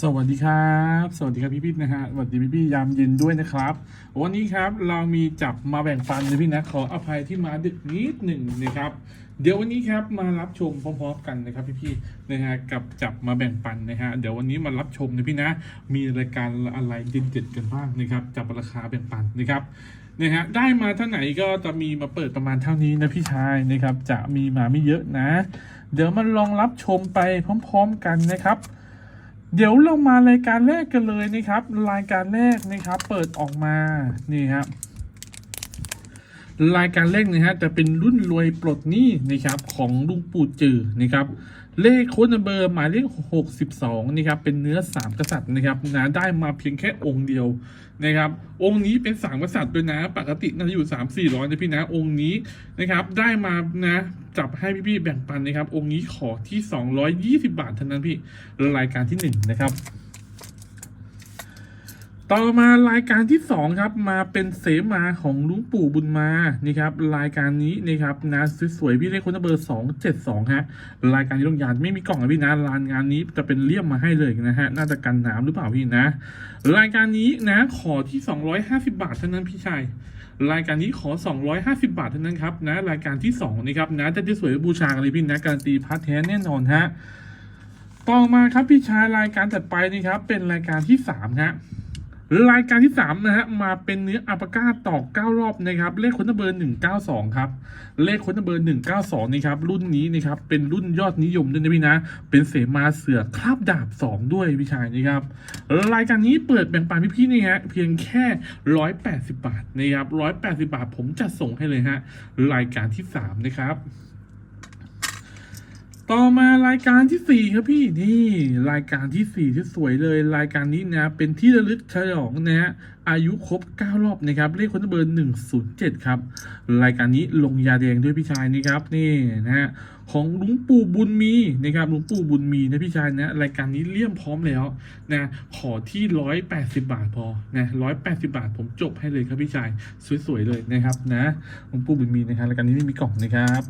สวัสดีครับ สวัสดีครับพี่พี่นะฮะสวัสดีพี่พี่ยามเย็นด้วยนะครับ วันนี้ครับเรามีจับมาแบ่งปันนะพี่นะขออภัยที่มาดึกนิดหนึ่งนะครับ เดี๋ยววันนี้ครับมารับชมพร้อมๆกันนะครับพี่พี่นะฮะกับจับมาแบ่งปันนะฮะเดี๋ยววันนี้มารับชมนะพี่นะ มีรายการอะไรเด็ดๆกันบ้างนะครับ จับราคาแบ่งปันนะครับนะฮะได้มาเท่าไหนก็จะมีมาเปิดประมาณเท่านี้นะพี่ชายนะครับ จะมีมาไม่เยอะนะ เดี๋ยวมาลองรับชมไปพร้อม ๆ กันนะครับ เดี๋ยวเรามารายการแรกกันเลยนะครับ รายการแรกนะครับ เปิดออกมานี่ครับรายการแรกนะฮะจะเป็นรุ่นรวยปลดหนี้นะครับของลุงปู่จือนะครับ เลขโค้ดเบอร์หมายเลข 62 นี่ครับ เป็นเนื้อสามกษัตริย์นะครับนะได้มาเพียงแค่องค์เดียวนะครับ องค์นี้เป็นสามกษัตริย์ด้วยนะ ปกติน่าจะอยู่ 3 4 0 0นะพี่นะ องค์นี้นะครับ ได้มานะ จับให้พี่ๆแบ่งปันนะครับ องค์นี้ขอที่ 220 บาทเท่านั้นพี่รายการที่หนึ่งนะครับ ต่อมารายการที่สองครับ มาเป็นเสมาของลุงปู่บุญมานี่ครับรายการนี้นะครับนะสวยๆพี่เลขคนเบอร์สองเจ็ดสองฮะรายการนี้ลงยานไม่มีกล่องนะพี่นะรานงานนี้จะเป็นเลี่ยมมาให้เลยนะฮะน่าจะกันน้ำหรือเปล่าพี่นะ รายการนี้นะขอที่สองร้อยห้าสิบาทเท่านั้นพี่ชายรายการนี้ขอ 250 บาทเท่านั้นครับนะรายการที่2นะครับนะจะได้สวยบูชากันเลยพี่นะการันตีพัดแท้แน่นอนฮะต่อมาครับพี่ชายรายการถัดไปนี่ครับเป็นรายการที่3ฮะ รายการที่ 3 นะฮะ มาเป็นเนื้ออัปปาก้าต่อ9รอบนะครับ เลขค้นเบอร์ 192 ครับ เลขค้นเบอร์ 192นี่ครับ รุ่นนี้นะครับ เป็นรุ่นยอดนิยมด้วยนะพี่นะ เป็นเสมาเสือคราบดาบ 2 ด้วยพี่ชายนี่ครับ รายการนี้เปิดแบ่งปันพี่ๆนี่ฮะ เพียงแค่ 180 บาทนะครับ 180 บาทผมจะส่งให้เลยฮะ รายการที่ 3 นะครับ ต่อมารายการที่ 4 ครับพี่นี่รายการที่ 4 ที่สวยเลย รายการนี้นะ เป็นที่ระลึกฉลองนะฮะอายุครบ 9 รอบนะครับ เลขคนเบอร์ 107 ครับ รายการนี้ลงยาแดงด้วยพี่ชายนี่ครับนี่นะฮะของหลุงปู่บุญมีนะครับหลุงปู่บุญมีนะพี่ชายนะรายการนี้เลี่ยมพร้อมแล้วนะขอที่ 180 บาทพอนะ180 บาทผมจบให้เลยครับพี่ชายสวยๆเลยนะครับนะหลุงปู่บุญมีนะครับรายการนี้ไม่มีกล่องนะครับ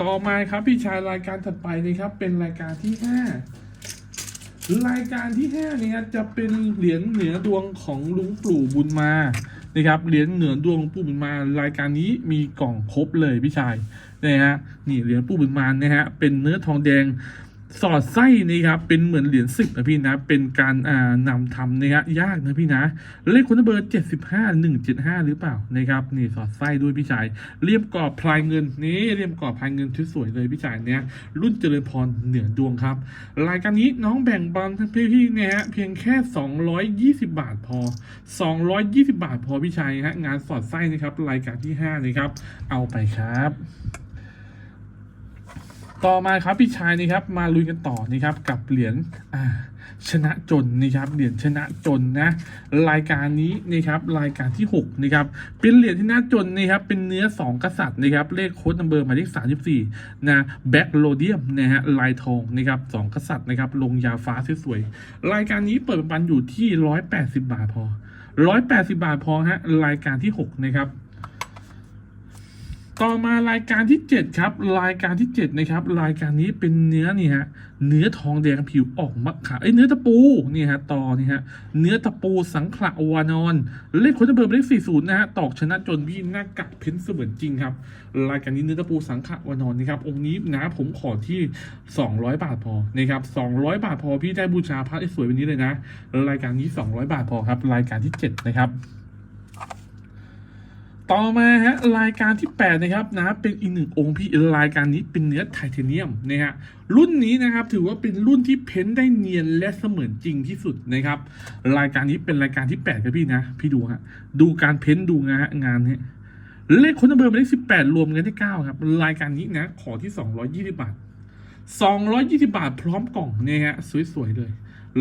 ต่อมาครับพี่ชายรายการถัดไปนะครับเป็นรายการที่ห้ารายการที่ห้านี่ครับจะเป็นเหรียญเหนือดวงของลุงปู่บุญมานะครับเหรียญเหนือดวงลวงปู่บุญมารายการนี้มีกล่องครบเลยพี่ชายนะฮะนี่เหรียญปู่บุญมานะฮะเป็นเนื้อทองแดง สอดไส้นี่ครับเป็นเหมือนเหรียญสิบนะพี่นะ เป็นการอ่านำทำนะฮะยากนะพี่นะ เลขคุณเบอร์เจ็ดสิบห้าหนึ่งเจ็ดห้าหรือเปล่านะครับนี่สอดไส้ด้วยพี่ชายเรียมกรอบพลายเงินนี่เรียมกรอบพลายเงินสวยเลยพี่ชายเนี่ยรุ่นเจริญพรเหนือดวงครับ รายการนี้น้องแบ่งบอลพี่พี่ๆเนี่ยฮะเพียงแค่สองร้อยยี่สิบาทพอสองร้อยยี่สิบาทพอพี่ชายฮะงานสอดไส้นะครับรายการที่ห้านะครับเอาไปครับ ต่อมาครับพี่ชายนี่ครับมาลุยกันต่อนะครับกับเหรียญชนะจนนะครับเหรียญชนะจนนะรายการนี้นะครับรายการที่6นะครับเป็นเหรียญชนะจนนะครับเป็นเนื้อ 2 กษัตริย์นะครับเลขโค้ดนัมเบอร์หมายเลข34นะแบ็กโลเดียมนะฮะลายทองนะครับสองกษัตริย์นะครับลงยาฟ้าสวยๆรายการนี้เปิดปันอยู่ที่ 180 บาทพอ 180 บาทพอฮะรายการที่ 6 นะครับ ต่อมารายการที่ 7 ครับ รายการที่ 7 นะครับ รายการนี้เป็นเนื้อนี่ฮะเนื้อทองแดงผิวออกมะขามเอ้เนื้อตะปูนี่ฮะต่อนี่ฮะเนื้อตะปูสังขละวานอน เลขคนจะเบอร์เลข40นะฮะตอกชนะจนพี่หน้ากักเพ้นเสมือนจริงครับรายการนี้เนื้อตะปูสังขละวานอนนี่ครับองค์นี้นะผมขอที่ 200 บาทพอนะครับ200 บาทพอพี่ได้บูชาพระสวยแบบนี้เลยนะ รายการนี้ 200 บาทพอครับ รายการที่ 7 นะครับ ต่อมาฮะรายการที่ 8 นะครับนะเป็นอีกหนึ่งองค์พี่รายการนี้เป็นเนื้อไทเทเนียมนะฮะรุ่นนี้นะครับถือว่าเป็นรุ่นที่เพ้นได้เนียนและเสมือนจริงที่สุดนะครับ รายการนี้เป็นรายการที่ 8 ครับพี่นะ พี่ดูฮะดูการเพ้นดูนะฮะงานเนี้ยเลขคนเบอร์มายเลข18รวมกันได้9ครับ รายการนี้นะ ขอที่220บาท220บาทพร้อมกล่องเนี่ยฮะสวยๆเลย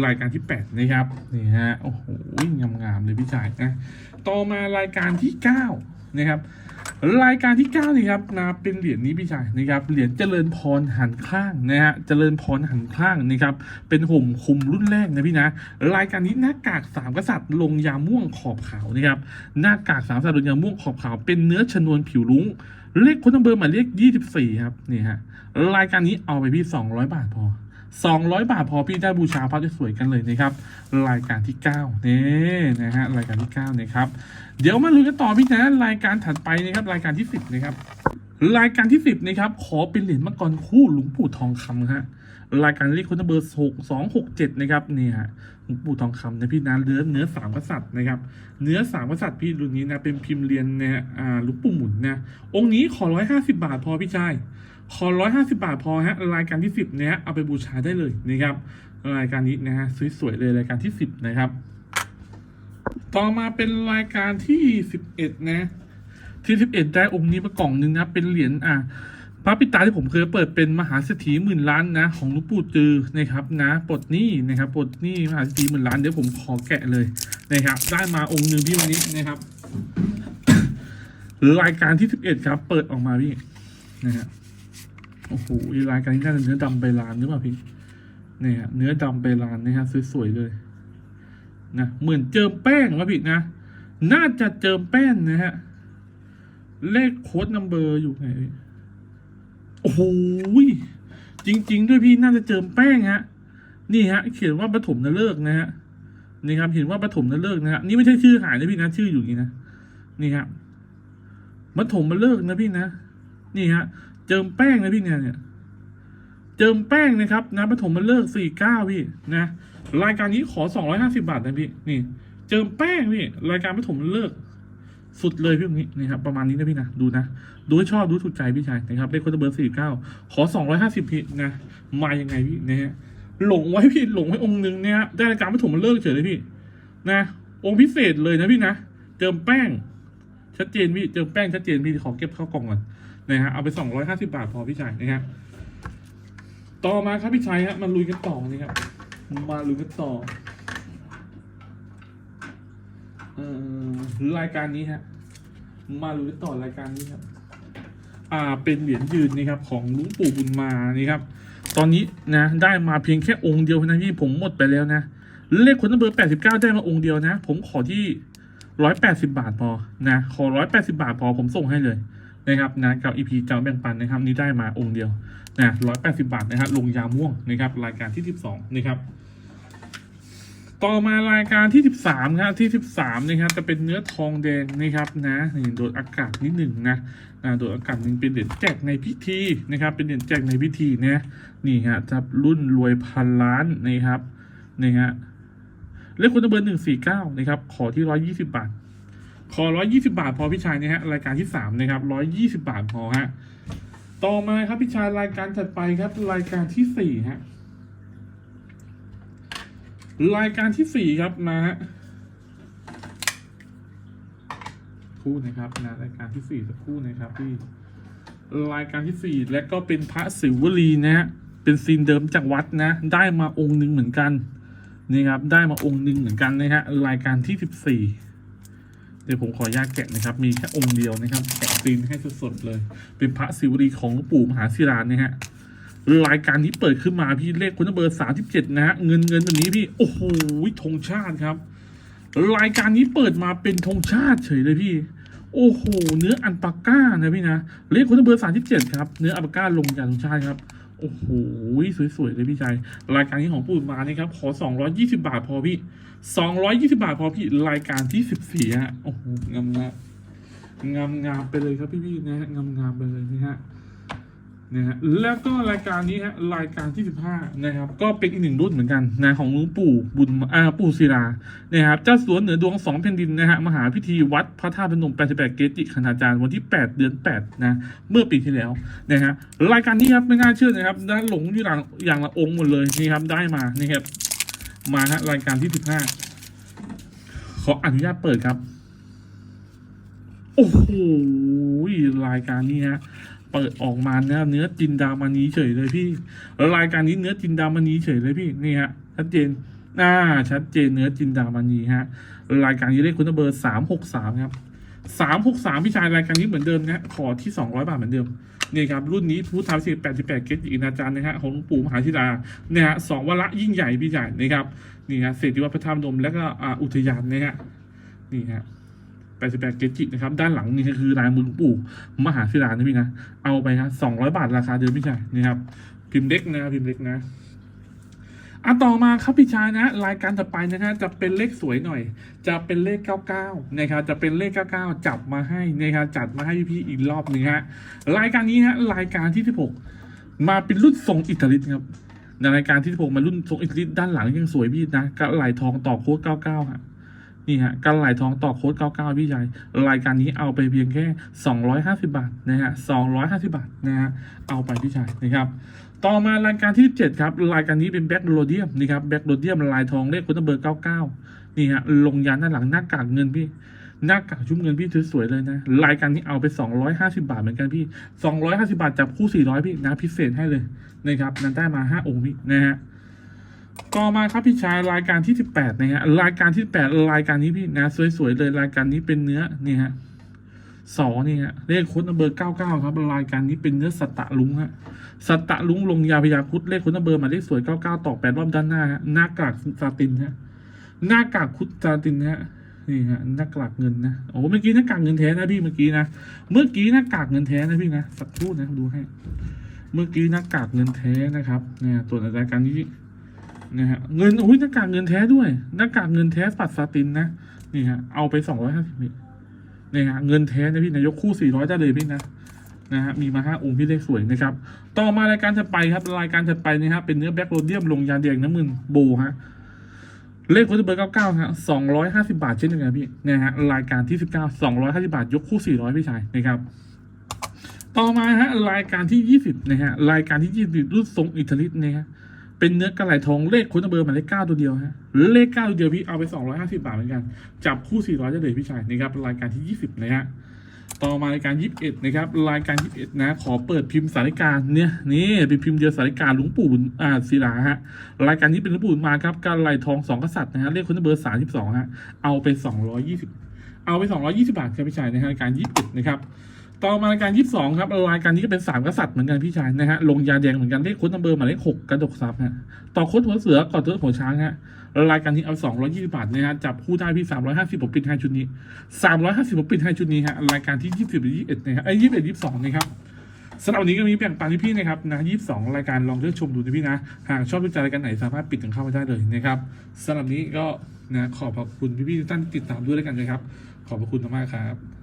รายการที่8นะครับนี่ฮะโอ้โหงามๆเลยพี่ชายนะต่อมารายการที่9 นะครับรายการที่9นี่ครับนะเป็นเหรียญนี้พี่ชายนะครับเหรียญเจริญพรหันข้างนะฮะเจริญพรหันข้างนะครับเป็นห่มคุมรุ่นแรกนะพี่นะรายการนี้หน้ากากสามกษัตริย์ลงยาม่วงขอบขาวนะครับหน้ากากสามกษัตริย์ลงยาม่วงขอบขาว เป็นเนื้อชนวนผิวรุ้งเลขคนเบอร์หมายเลข24ครับนี่ฮะรายการนี้เอาไปพี่200บาทพอสองร้อ ยบาทพอพี่ได้บูชาพระสวยๆกันเลยนะครับ รายการที่เก้านี่นะฮะรายการที่เก้านะครับเดี๋ยวมาลุ้นกันต่อพี่นะรายการถัดไปนะครับรายการที่สิบนะครับรายการที่สิบนะครับขอเป็นเหรียญมังกรคู่หลวงปู่ทองคำฮะรายการเลขคนเบอร์หกสองหกเจ็ดนะครับเนี่ยหลวงปู่ทองคำนะพี่นะเนื้อเนื้อสามกษัตริย์นะครับ เนื้อสามกษัตริย์พี่รุ่นนี้นะเป็นพิมพ์เรียนนะอ่าหลวงปู่หมุนนะองค์นี้ขอร้อยห้าสิบาทพอพี่ชาย ขอร้อยห้าสิบาทพอฮะรายการที่สิบเนี่ยเอาไปบูชาได้เลยนะครับรายการนี้นะฮะสวยๆเลยรายการที่สิบนะครับ ต่อมาเป็นรายการที่สิบเอ็ดนะ ที่สิบเอ็ดได้องค์นี้มากล่องหนึ่งนะเป็นเหรียญอะพระปิตาที่ผมเคยเปิดเป็นมหาเศรษฐีหมื่นล้านนะ ของลูกปู่จือนะครับนะปลดหนี้นะครับปลดหนี้มหาเศรษฐีหมื่นล้านเดี๋ยวผมขอแกะเลยนะครับ ได้มาองค์หนึ่งพี่วันนี้นะครับรายการที่สิบเอ็ดครับ เปิดออกมาพี่นะฮะ โอ้โหรายการนี้น่าจะเนื้อดำใบลานหรือเปล่าพี่เนี่ยฮะเนื้อดำใบลานนะฮะสวยๆเลยนะเหมือนเจิมแป้งวะพี่นะ น่าจะเจิมแป้งนะฮะ เลขโค้ดนัมเบอร์อยู่ไหนโอ้โหจริง ๆ ด้วยพี่น่าจะเจิมแป้งฮะ นี่ฮะ เขียนว่าปฐมนฤกษ์นะฮะนี่ครับเห็นว่าปฐมนฤกษ์นะฮะนี่ไม่ใช่ชื่อหายนะพี่นะชื่ออยู่นี้นะนี่ครับปฐมนฤกษ์นะพี่นะนี่ฮะ จิมแป้งนะพี่เนี่ยเนี่ย เจิมแป้งนะครับนะปฐมฤกษ์สี่เก้าพี่นะรายการนี้ขอสองร้อยห้าสิบาทนะพี่นี่ เจิมแป้งพี่รายการปฐมฤกษ์สุดเลยพี่ตรงนี้นะครับประมาณนี้นะพี่นะดูนะดูให้ชอบดูถูกใจพี่ชายนะครับเลขคนเบอร์สี่เก้าขอสองร้อยห้าสิบพี่นะมายังไงพี่นะฮะหลงไว้พี่หลงไว้องค์หนึ่งเนี่ยฮะได้รายการไม่ถูกมันเลิกเฉยเลยพี่ นะ องค์พิเศษเลยนะพี่นะเจิมแป้งชัดเจนพี่เจิมแป้งชัดเจนพี่ขอเก็บเข้ากล่องก่อน นะฮะเอาไปสองร้อยห้าสิบาทพอพี่ชายนะฮะต่อมาครับพี่ชายฮะมาลุยกันต่อนะครับมาลุยกันต่อเอ่อรายการนี้ฮะมาลุ้นต่อรายการนี้ครับอ่าเป็นเหรียญยืนนี่ครับของลุงปู่บุญมานี่ครับตอนนี้นะได้มาเพียงแค่องค์เดียวเท่านั้นที่ผมหมดไปแล้วนะเลขคนเบอร์แปดสิบเก้าได้มาองค์เดียวนะ ผมขอที่ร้อยแปดสิบาทพอนะขอร้อยแปดสิบาทพอผมส่งให้เลย นะครับนะกับอีพีเจ้าแบ่งปันนะครับนี้ได้มาองค์เดียวนะร้อยแปดสิบาทนะครับลงยาม่วงนะครับรายการที่สิบสองนะครับต่อมารายการที่สิบสามครับที่สิบสามนะครับจะเป็นเนื้อทองแดงนะครับนะนี่โดดอากาศนิดหนึ่งนะอ่าโดดอากาศนึงเป็นเหรียญแจกในพิธีนะครับ เป็นเหรียญแจกในพิธีนะนี่ฮะจะรุ่นรวยพันล้านนะครับนี่ฮะเลขคุณเบอร์หนึ่งสี่เก้านะครับขอที่ร้อยยี่สิบาท ขอร้อยยี่สิบาทพอพี่ชายนะฮะรายการที่สามนะครับร้อยยี่สิบาทพอฮะต่อมาครับพี่ชายรายการถัดไปครับรายการที่สี่ฮะ รายการที่สี่ครับมาฮะคู่นะครับนะรายการที่สี่สักคู่นะครับพี่รายการที่สี่และก็เป็นพระศิวลีนะฮะเป็นซีนเดิมจากวัดนะ ได้มาองค์หนึ่งเหมือนกันนี่ครับได้มาองค์หนึ่งเหมือนกันนะฮะรายการที่สิบสี่ เดี๋ยวผมขออนุญาตแกะนะครับ มีแค่องค์เดียวนะครับแกะซีนให้สดๆเลย เป็นพระศิวลีของปู่มหาศิลานะฮะรายการนี้เปิดขึ้นมาพี่เลขคุณเบอร์สามสิบเจ็ดนะฮะเงินเงินตัวนี้พี่โอ้โหธงชาติครับ รายการนี้เปิดมาเป็นธงชาติเฉยเลยพี่ โอ้โห เนื้ออันปาก้านะพี่นะเลขคุณเบอร์สามสิบเจ็ดครับเนื้ออันปาก้าลงจากธงชาติครับ โอ้โหสวยๆเลยพี่ชาย รายการนี้ของปูดมานี่ครับ ขอสองร้อยี่สิบาทพอพี่สองร้อยี่สิบาทพอพี่ รายการที่สิบสี่ฮะ โอ้โหงามงามงามงามๆไปเลยครับพี่ๆนะฮะงามงามๆไปเลยนี่ฮะ นะฮะแล้วก็รายการนี้ฮะรายการที่สิบห้านะครับ ก็เป็นอีกหนึ่งรุ่นเหมือนกันนะของหลวงปู่บุญอาปู่ศิลานะครับเจ้าสวนเหนือดวงสองแผ่นดินนะฮะมหาพิธีวัดพระธาตุพนม 88 เกจิคณาจารย์วันที่ 8 เดือน 8 นะ เมื่อปีที่แล้วนะฮะรายการนี้ครับไม่น่าเชื่อนะครับได้หลงอยู่อย่างอย่างละองค์หมดเลยนี่ครับได้มานี่ครับมาฮะรายการที่สิบห้าขออนุญาตเปิดครับโอ้โหรายการนี้ฮะ เปิดออกมาเนี่ยเนื้อจินดามานีเฉยเลยพี่แล้วรายการนี้เนื้อจินดามานีเฉยเลยพี่นี่ฮะชัดเจนอ่าชัดเจนเนื้อจินดามานีฮะรายการนี้เลขคุณเบอร์สามหกสามครับสามหกสามพี่ชายรายการนี้เหมือนเดิมนะขอที่สองร้อยบาทเหมือนเดิมนี่ครับรุ่นนี้พุทธาพิเศษแปดสิบแปดเกจิอินาจารย์นะฮะของปู่มหาธิดาเนี่ยฮะสองวาระยิ่งใหญ่พี่ชายนะครับนี่ฮะเศรษฐีวัดพระธาตุพนมแล้วก็อุทยานนะฮะนี่ฮะ 88เกจินะครับ ด้านหลังนี่ก็คือลายมือปู่มหาศิลานะพี่นะ เอาไปนะ200 บาทราคาเดิมพี่ชายนี่ครับ พิมพ์เล็กนะพิมพ์เล็กนะอะต่อมาครับพี่ชายนะ รายการต่อไปนะฮะจะเป็นเลขสวยหน่อย จะเป็นเลข 99นะครับจะเป็นเลข 99 จับมาให้นะครับจัดมาให้พี่ๆอีกรอบหนึงฮะรายการนี้ฮะรายการที่16มาเป็นรุ่นทรงอิตาลีครับในรายการที่16มารุ่นทรงอิตาลีด้านหลังยังสวยพี่นะกระไหลทองต่อโค้ด99ฮะ นี่ฮะกรไหลทองต่อโค้ด99พี่ชายรายการนี้เอาไปเพียงแค่ 250 บาทนะฮะ250 บาทนะฮะเอาไปพี่ชายนะครับต่อมารายการที่7ครับ รายการนี้เป็นแบ็กโรเดียมนี่ครับแบ็กโรเดียมลายทองเลขคุณเบอร์ 99 นี่ฮะลงยันด้านหลังหน้ากากเงินพี่หน้ากากชุ่มเงินพี่สวยๆเลยนะ รายการนี้เอาไป 250 บาทเหมือนกันพี่ 250 บาทจับคู่ 400 พี่นะพิเศษให้เลยนะครับนั้นได้มา 5 องค์พี่นะฮะ ต่อมาครับพี่ชายรายการที่18นะฮะรายการที่8รายการนี้พี่นะสวยๆเลยรายการนี้เป็นเนื้อนี่ฮะสองนี่ฮะเลขคุณเบอร์เก้าเก้าครับรายการนี้เป็นเนื้อสตะลุงฮะสตะลุงลงยาพยาคุดเลขคุณเบอร์มาเลขสวยเก้าเก้าต่อแปดรอบด้านหน้าฮะหน้ากากซาตินฮะหน้ากากคุดซาตินฮะนี่ฮะหน้ากากเงินนะโอ้เมื่อกี้หน้ากากเงินแท้นะพี่เมื่อกี้นะเมื่อกี้หน้ากากเงินแท้นะพี่นะสักครู่นะดูให้ เมื่อกี้หน้ากากเงินแท้นะครับเนี่ยตัวรายการนี้ นะฮะเงินโอ้ยหน้ากากเงินแท้ด้วยหน้ากากเงินแท้ปัดซาตินนะนี่ฮะเอาไปสองร้อยห้าสิบเนี่ยฮะเงินแท้นะพี่นายกคู่400ได้เลยพี่นะนะฮะมีมาห้าองค์พี่เลขสวยนะครับ ต่อมารายการถัดไปครับรายการถัดไปนะฮะเป็นเนื้อแบล็กโรเดียมลงยาแดงน้ำมึนโบฮะเลขโค้ดเบอร์เก้าเก้าฮะสองร้อยห้าสิบาทเช่นเดียวกันพี่นะฮะรายการที่สิบเก้าสองร้อยห้าสิบาท ยกคู่สี่ร้อยพี่ชายนะครับต่อมาฮะรายการที่ยี่สิบนะฮะรายการที่ยี่สิบรุ่นทรงอิตาลีนะฮะ เป็นเนื้อกระไหลทองเลขคุณเบอร์หมายเลขเก้าตัวเดียวฮะเลขเก้าตัวเดียวพี่เอาไปสองร้อยห้าสิบาทเหมือนกันจับคู่400ได้เลยพี่ชายนะครับรายการที่20นะฮะต่อมารายการ 21 นะครับ รายการ 21 นะ ขอเปิดพิมพ์สาริการเนี่ยนี่เป็นพิมพ์เดียวสาริการหลวงปู่อ่าศิลาฮะรายการนี้เป็นหลวงปู่มาครับการไหลทองสองกษัตริย์นะฮะเลขคนเบอร์ 32 ฮะ เอาไป 220 เอาไป 220 บาทครับพี่ชายนะฮะรายการ 21 นะครับ ต่อมารายการ22ครับรายการนี้ก็เป็น3กษัตริย์เหมือนกันพี่ชายนะฮะลงยาแดงเหมือนกันเลขค้ดนัมเบอร์หมายเลข6กระดกซับฮะต่อค้ดหัวเสือกอดเทือหัวช้างฮะรายการนี้เอา220บาทนะฮะจับคู่ได้พี่350ผมปิดให้ชุดนี้350ผมปิดให้ชุดนี้ฮะรายการที่20หรือ21นะฮะไอ้ย21 22นะครับสำหรับวันนี้ก็มีแบ่งปันที่พี่นะครับนะ22รายการลองเลือกชมดูนะพี่นะหากชอบดูใจรายการไหนสามารถปิดกันเข้าไปได้เลยนะครับสำหรับนี้ก็นะขอบพระคุณพี่ๆท่านติดตามด้วยแล้วกันนะครับ ขอบพระคุณมากครับ